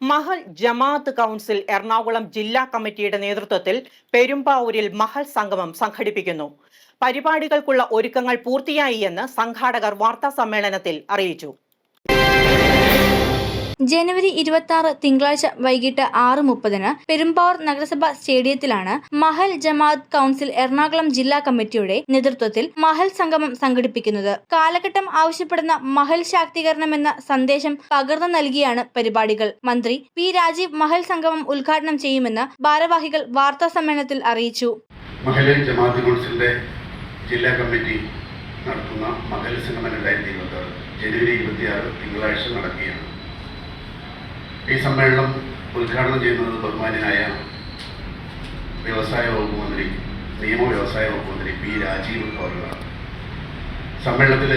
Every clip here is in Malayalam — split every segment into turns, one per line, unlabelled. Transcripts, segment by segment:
മഹൽ ജമാഅത്ത് കൗൺസിൽ എറണാകുളം ജില്ലാ കമ്മിറ്റിയുടെ നേതൃത്വത്തിൽ പെരുമ്പാവൂരിൽ മഹൽ സംഗമം സംഘടിപ്പിക്കുന്നു. പരിപാടികൾക്കുള്ള ഒരുക്കങ്ങൾ പൂർത്തിയായി എന്ന് സംഘാടകർ വാർത്താ സമ്മേളനത്തിൽ അറിയിച്ചു.
ജനുവരി ഇരുപത്തി ആറ് തിങ്കളാഴ്ച വൈകിട്ട് ആറ് മുപ്പതിന് പെരുമ്പാവൂർ നഗരസഭ സ്റ്റേഡിയത്തിലാണ് മഹൽ ജമാഅത്ത് കൗൺസിൽ എറണാകുളം ജില്ലാ കമ്മിറ്റിയുടെ നേതൃത്വത്തിൽ മഹൽ സംഗമം സംഘടിപ്പിക്കുന്നത്. കാലഘട്ടം ആവശ്യപ്പെടുന്ന മഹൽ ശാക്തീകരണം എന്ന സന്ദേശം പകർന്നു നൽകിയാണ് പരിപാടികൾ. മന്ത്രി പി രാജീവ് മഹൽ സംഗമം ഉദ്ഘാടനം ചെയ്യുമെന്ന് ഭാരവാഹികൾ വാർത്താ സമ്മേളനത്തിൽ അറിയിച്ചു.
മഹൽ ജമാഅത്ത് കൗൺസിലിന്റെ ജില്ലാ കമ്മിറ്റി നടത്തുന്ന മഹൽ സംഗമം രണ്ടായിരത്തി ഇരുപത്തി ആറ് ജനുവരി ഇരുപത്തിയാറ് തിങ്കളാഴ്ച നടക്കുകയാണ്. ഈ സമ്മേളനം ഉദ്ഘാടനം ചെയ്യുന്നത് ബഹുമാനായ വ്യവസായ വകുപ്പ് മന്ത്രി നിയമ വ്യവസായ വകുപ്പ് മന്ത്രി പി രാജീവ് അവരുകളാണ് സമ്മേളനത്തിൽ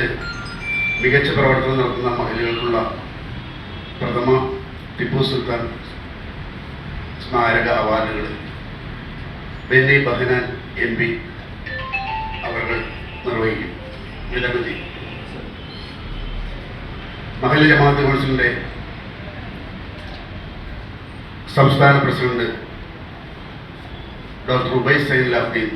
മികച്ച പ്രവർത്തനം നടത്തുന്ന മഹിളകൾക്കുള്ള പ്രഥമ ടിപ്പു സുൽത്താൻ സ്മാരക അവാർഡുകൾ ബെന്നി ബഹനാൻ എം പി അവർ നിർവഹിക്കും. വിതരണം ചെയ്യും. ജമാഅത്ത് കൗൺസിലിന്റെ സംസ്ഥാന പ്രസിഡന്റ് ഡോക്ടർ ഉബൈ സൈൻ ലാഫ്ദീൻ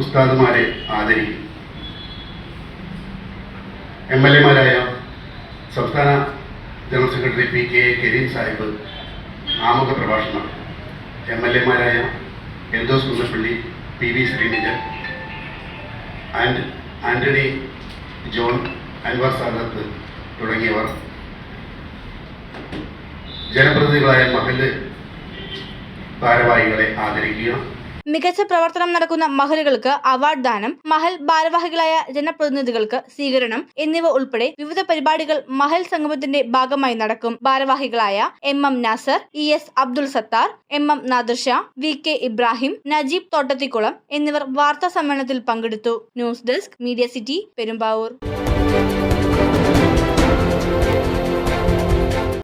ഉസ്താദുമാരെ ആദരിക്കും. എം എൽ എമാരായ സംസ്ഥാന general secretary P K Karim Sahib ആമുഖ പ്രഭാഷണം. M L എമാരായ Eldhose Kunnappilly P V Sreenija and Antony John Anwar Sadath തുടങ്ങിയവർ ജനപ്രതിനിധികളായ മഹൽ ഭാരവാഹികളെ ആദരിക്കുക
മികച്ച പ്രവർത്തനം നടക്കുന്ന മഹലുകൾക്ക് അവാർഡ് ദാനം മഹൽ ഭാരവാഹികളായ ജനപ്രതിനിധികൾക്ക് സ്വീകരണം എന്നിവ ഉൾപ്പെടെ വിവിധ പരിപാടികൾ മഹൽ സംഗമത്തിന്റെ ഭാഗമായി നടക്കും. ഭാരവാഹികളായ M M Nasar E S Abdul Sathar M M Nadirsha V K Ibrahim Najeeb Thottathikulam എന്നിവർ വാർത്താ സമ്മേളനത്തിൽ പങ്കെടുത്തു. News desk media city Perumbavoor.